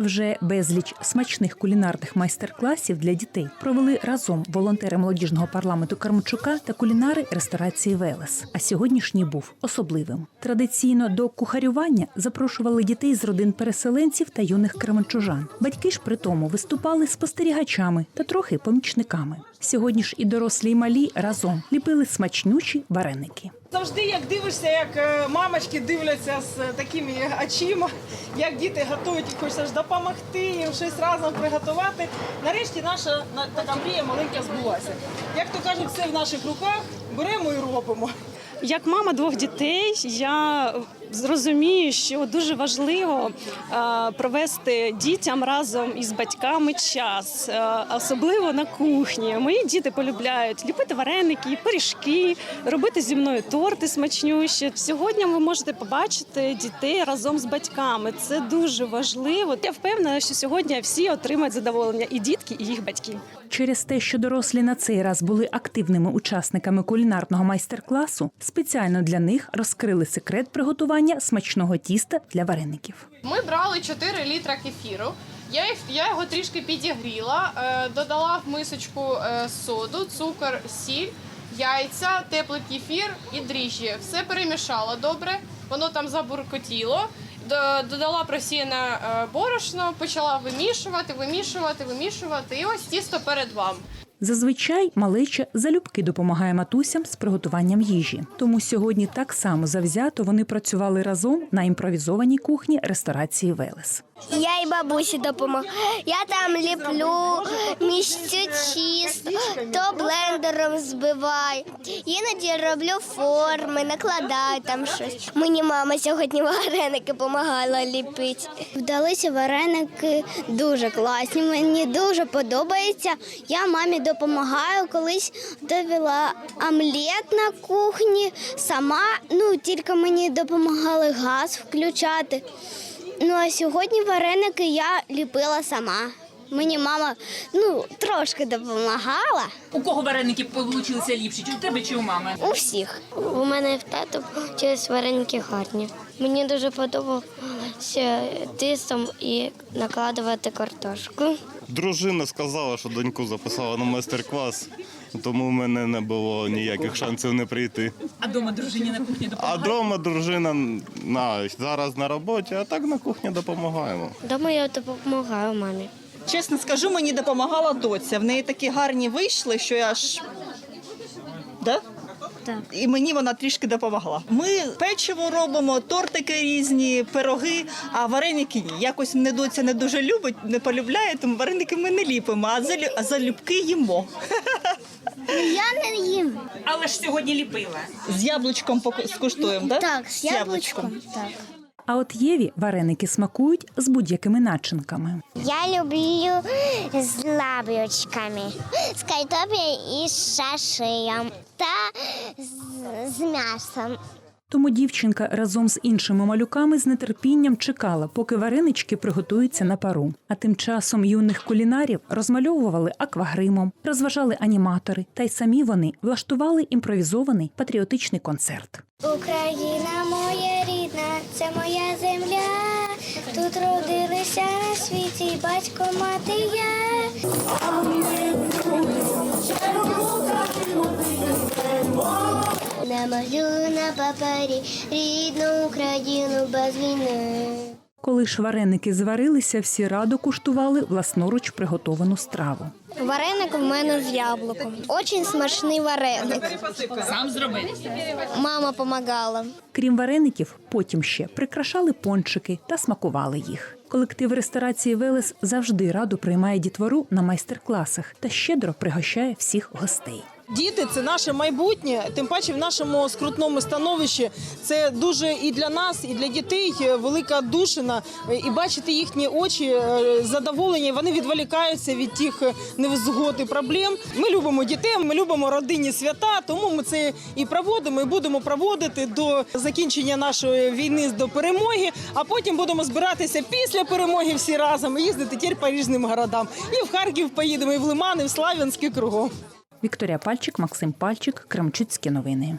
Вже безліч смачних кулінарних майстер-класів для дітей провели разом волонтери молодіжного парламенту Кармчука та кулінари ресторації Велес. А сьогоднішній був особливим. Традиційно до кухарювання запрошували дітей з родин переселенців та юних кременчужан. Батьки ж при тому виступали спостерігачами та трохи помічниками. Сьогодні ж і дорослі, і малі разом ліпили смачнючі вареники. Завжди, як дивишся, як е, мамочки дивляться з е, такими очима, як діти готують, і хочеться ж допомогти їм щось разом приготувати. Нарешті наша така мрія маленька збулася. Як то кажуть, все в наших руках, беремо і робимо. Як мама двох дітей, я зрозумію, що дуже важливо е, провести дітям разом із батьками час, е, особливо на кухні. Мої діти полюбляють ліпити вареники, пиріжки, робити зі мною торти смачнющі. Сьогодні ви можете побачити дітей разом з батьками. Це дуже важливо. Я впевнена, що сьогодні всі отримають задоволення і дітки, і їх батьки. Через те, що дорослі на цей раз були активними учасниками кулінарного майстер-класу, спеціально для них розкрили секрет приготування смачного тіста для вареників. Ми брали 4 літра кефіру. Я, я його трішки підігріла, е, додала в мисочку е, соду, цукор, сіль, яйця, теплий кефір і дріжджі. Все перемішала добре, воно там забуркотіло. Додала просіяне борошно, почала вимішувати, вимішувати, вимішувати. І ось тісто перед вами. Зазвичай малеча залюбки допомагає матусям з приготуванням їжі. Тому сьогодні так само завзято вони працювали разом на імпровізованій кухні ресторації Велес. Я і бабусі допомагаю. Я там ліплю, міщу чисто, то блендером збиваю. Іноді роблю форми, накладаю там щось. Мені мама сьогодні вареники допомагала ліпити. Вдалися вареники дуже класні. Мені дуже подобається. Я мамі допомагаю. Колись довела омлет на кухні. Сама ну тільки мені допомагали газ включати. Ну а сьогодні вареники я ліпила сама. Мені мама ну трошки допомагала. У кого вареники вийшли ліпші? Чи у тебе, чи у мами? У всіх. У мене в тато через вареники гарні. Мені дуже подобалося тистом і накладувати картошку. Дружина сказала, що доньку записала на майстер-клас, тому в мене не було ніяких шансів не прийти. А дома дружині на кухні А допомагає? вдома дружина на, зараз на роботі, а так на кухні допомагаємо. Дома я допомагаю мамі. Чесно скажу, мені допомагала доця. В неї такі гарні вийшли, що я аж. Да? Так. І мені вона трішки допомогла. Ми печиво робимо, тортики різні, пироги, а вареники ні. Якось мене доця не дуже любить, не полюбляє, тому вареники ми не ліпимо, а залю... а залюбки їмо. Я не їм. Але ж сьогодні ліпила. З яблучком поку- скуштуємо, так? Так, з яблучком. Так. А от Єві вареники смакують з будь-якими начинками. Я люблю з лабочками, з картоплею і з шашиєм та з, з м'ясом. Тому дівчинка разом з іншими малюками з нетерпінням чекала, поки варенички приготуються на пару. А тим часом юних кулінарів розмальовували аквагримом, розважали аніматори, та й самі вони влаштували імпровізований патріотичний концерт. Україна рідна, це моя земля. Тут родилися на світі батько, мати я. Намалю на папері рідну Україну без війни. Коли ж вареники зварилися, всі радо куштували власноруч приготовану страву. Вареник в мене з яблуком. Очень смачний вареник. Сам зробив. Мама допомагала. Крім вареників, потім ще прикрашали пончики та смакували їх. Колектив ресторації Велес завжди радо приймає дітвору на майстер-класах та щедро пригощає всіх гостей. Діти це наше майбутнє. Тим паче в нашому скрутному становищі це дуже і для нас, і для дітей велика душина. І бачити їхні очі е, задоволені. Вони відволікаються від тих е, невзгод і проблем. Ми любимо дітей, ми любимо родинні свята, тому ми це і проводимо, і будемо проводити до закінчення нашої війни до перемоги. А потім будемо збиратися після перемоги всі разом і їздити тепер по різним городам. І в Харків поїдемо, і в Лиман, і в Славянськ, кругом. Вікторія Пальчик, Максим Пальчик, Кремчуцькі новини.